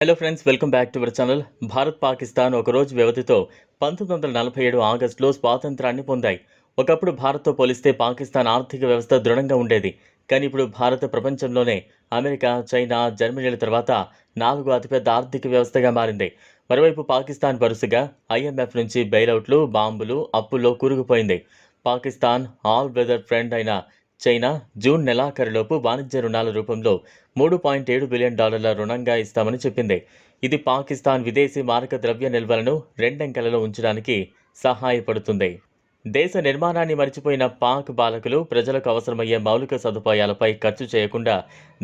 Hello friends welcome back to our channel Bharat Pakistan ఒక రోజు వ్యవధితో పంతొమ్మిది వందల నలభై ఏడు ఆగస్టులో స్వాతంత్రాన్ని పొందాయి. ఒకప్పుడు భారత్తో పోలిస్తే పాకిస్తాన్ ఆర్థిక వ్యవస్థ దృఢంగా ఉండేది. కానీ ఇప్పుడు భారత ప్రపంచంలోనే అమెరికా చైనా జర్మనీల తర్వాత నాలుగు అతిపెద్ద ఆర్థిక వ్యవస్థగా మారింది. మరోవైపు పాకిస్తాన్ వరుసగా ఐఎంఎఫ్ నుంచి బెయిలౌట్లు బాంబులు అప్పుల్లో కూరుకుపోయింది. పాకిస్తాన్ ఆల్ వెదర్ ఫ్రెండ్ అయిన చైనా జూన్ నెలాఖరులోపు వాణిజ్య రుణాల రూపంలో మూడు పాయింట్ ఏడు బిలియన్ డాలర్ల రుణంగా ఇస్తామని చెప్పింది. ఇది పాకిస్తాన్ విదేశీ మారక ద్రవ్య నిల్వలను రెండంకెలలో ఉంచడానికి సహాయపడుతుంది. దేశ నిర్మాణాన్ని మర్చిపోయిన పాక్ బాలకులు ప్రజలకు అవసరమయ్యే మౌలిక సదుపాయాలపై ఖర్చు చేయకుండా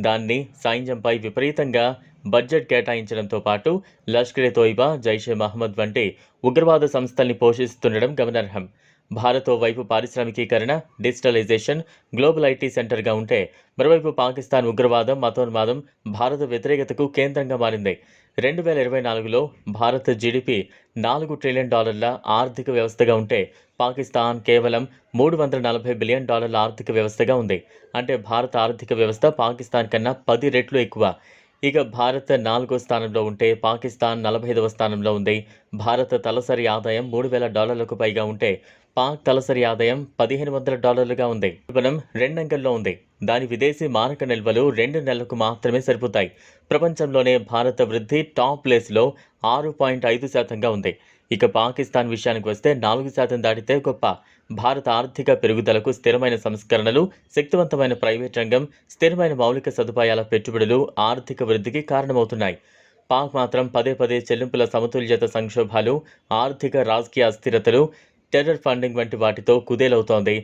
దాన్ని సైన్యంపై విపరీతంగా బడ్జెట్ కేటాయించడంతో పాటు లష్కరే తోయిబా జైషే మహమ్మద్ వంటి ఉగ్రవాద సంస్థల్ని పోషిస్తుండడం గమనార్హం. భారత్ వైపు పారిశ్రామికీకరణ డిజిటలైజేషన్ గ్లోబల్ ఐటీ సెంటర్గా ఉంటే మరోవైపు పాకిస్తాన్ ఉగ్రవాదం మతోన్మాదం భారత వ్యతిరేకతకు కేంద్రంగా మారింది. రెండు వేల ఇరవై నాలుగులో భారత్ జీడిపి నాలుగు ట్రిలియన్ డాలర్ల ఆర్థిక వ్యవస్థగా ఉంటే పాకిస్తాన్ కేవలం మూడు వందల నలభై బిలియన్ డాలర్ల ఆర్థిక వ్యవస్థగా ఉంది. అంటే భారత ఆర్థిక వ్యవస్థ పాకిస్తాన్ కన్నా పది రెట్లు ఎక్కువ. ఇక భారత్ నాలుగో స్థానంలో ఉంటే పాకిస్తాన్ నలభై ఐదవ స్థానంలో ఉంది. భారత తలసరి ఆదాయం మూడు వేల డాలర్లకు పైగా ఉంటే పాక్ తలసరి ఆదాయం పదిహేను వందల డాలర్లుగా ఉంది. మనం రెండంకెల్లో ఉంది. దాని విదేశీ మారక నిల్వలు రెండు నెలలకు మాత్రమే సరిపోతాయి. ప్రపంచంలోనే భారత వృద్ధి టాప్ ప్లేస్లో ఆరు పాయింట్ ఐదు శాతంగా ఉంది. ఇక పాకిస్తాన్ విషయానికి వస్తే నాలుగు శాతం దాటితే గొప్ప. భారత ఆర్థిక పెరుగుదలకు స్థిరమైన సంస్కరణలు శక్తివంతమైన ప్రైవేట్ రంగం స్థిరమైన మౌలిక సదుపాయాల పెట్టుబడులు ఆర్థిక వృద్ధికి కారణమవుతున్నాయి. పాక్ మాత్రం పదే పదే చెల్లింపుల సమతుల్యత సంక్షోభాలు ఆర్థిక రాజకీయ అస్థిరతలు టెర్రర్ ఫండింగ్ వంటి వాటితో కుదేలవుతోంది.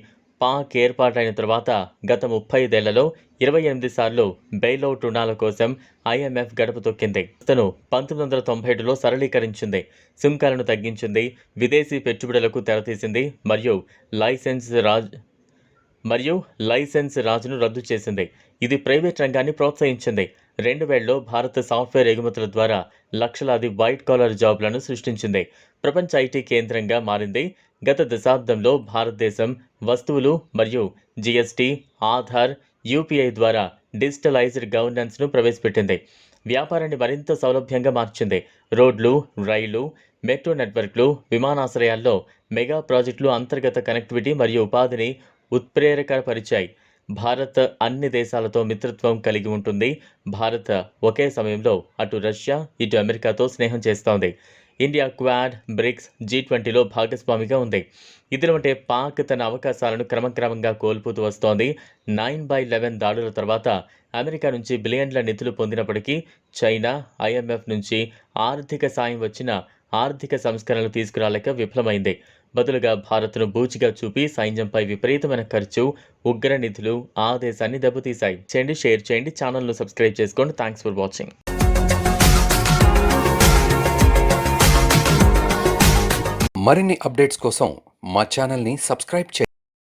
పాక్ ఏర్పాటైన తర్వాత గత ముప్పై ఐదేళ్ళలో ఇరవై ఎనిమిది సార్లు బెయిలౌట్ రుణాల కోసం ఐఎంఎఫ్ గడప తొక్కింది. తను పంతొమ్మిది వందల తొంభై ఏడులో సరళీకరించింది. సుంకాలను తగ్గించింది. విదేశీ పెట్టుబడులకు తెరతీసింది. మరియు లైసెన్స్ రాజ్ మరియు లైసెన్స్ రాజును రద్దు చేసింది. ఇది ప్రైవేట్ రంగాన్ని ప్రోత్సహించింది. రెండు వేలలో భారత సాఫ్ట్వేర్ ఎగుమతుల ద్వారా లక్షలాది వైట్ కాలర్ జాబ్లను సృష్టించింది. ప్రపంచ ఐటీ కేంద్రంగా మారింది. గత దశాబ్దంలో భారతదేశం వస్తువులు మరియు జిఎస్టీ ఆధార్ యూపీఐ ద్వారా డిజిటలైజ్డ్ గవర్నెన్స్ను ప్రవేశపెట్టింది. వ్యాపారాన్ని మరింత సౌలభ్యంగా మార్చింది. రోడ్లు రైలు మెట్రో నెట్వర్క్లు విమానాశ్రయాల్లో మెగా ప్రాజెక్టులు అంతర్గత కనెక్టివిటీ మరియు ఉపాధిని ఉత్ప్రేరకపరిచాయి భారత్ అన్ని దేశాలతో మిత్రత్వం కలిగి ఉంటుంది. భారత్ ఒకే సమయంలో అటు రష్యా ఇటు అమెరికాతో స్నేహం చేస్తోంది. ఇండియా క్వాడ్ బ్రిక్స్ జీ ట్వంటీలో భాగస్వామిగా ఉంది. ఇదిలంటే పాక్ తన అవకాశాలను క్రమక్రమంగా కోల్పోతూ వస్తోంది. నైన్ బై లెవెన్ దాడుల తర్వాత అమెరికా నుంచి బిలియన్ల నిధులు పొందినప్పటికీ చైనా ఐఎంఎఫ్ నుంచి ఆర్థిక సాయం వచ్చిన ఆర్థిక సంస్కరణలు తీసుకురాలేక విఫలమైంది. బదులుగా భారత్ను బూచిగా చూపి సైన్యంపై విపరీతమైన ఖర్చు ఉగ్ర నిధులు ఆ దేశాన్ని దెబ్బతీశాయి. చేయండి షేర్ చేయండి ఛానల్ను సబ్స్క్రైబ్ చేసుకోండి. Thanks for watching. మరిన్ని అప్డేట్స్ కోసం మా ఛానల్ని సబ్స్క్రైబ్ చేయండి.